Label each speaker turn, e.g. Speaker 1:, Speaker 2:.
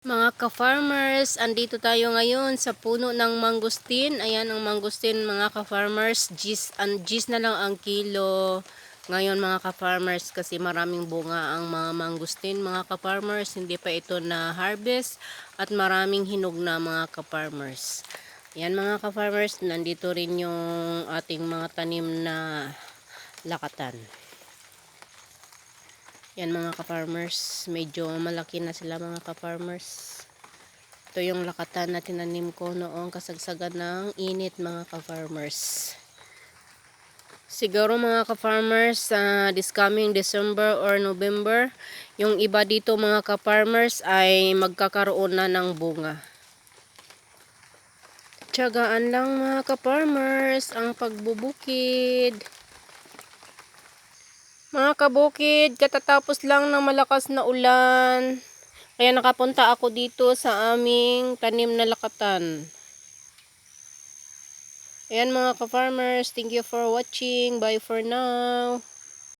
Speaker 1: Mga ka-farmers, andito tayo ngayon sa puno ng mangustin. Ayan ang mangustin mga ka-farmers. Gis, an, gis na lang ang kilo. Ngayon mga ka-farmers kasi maraming bunga ang mga mangustin mga ka-farmers. Hindi pa ito na harvest at maraming hinog na mga ka-farmers. Ayan mga ka-farmers, nandito rin yung ating mga tanim na lakatan. Yan mga ka-farmers, medyo malaki na sila mga ka-farmers. Ito yung lakatan na tinanim ko noong kasagsagan ng init mga ka-farmers. Siguro mga ka-farmers, sa this coming December or November, yung iba dito mga ka-farmers ay magkakaroon na ng bunga. Tiyagaan lang mga ka-farmers ang pagbubukid. Mga kabukid, katatapos lang ng malakas na ulan. Kaya nakapunta ako dito sa aming tanim na lakatan. Ayan mga ka-farmers, thank you for watching. Bye for now.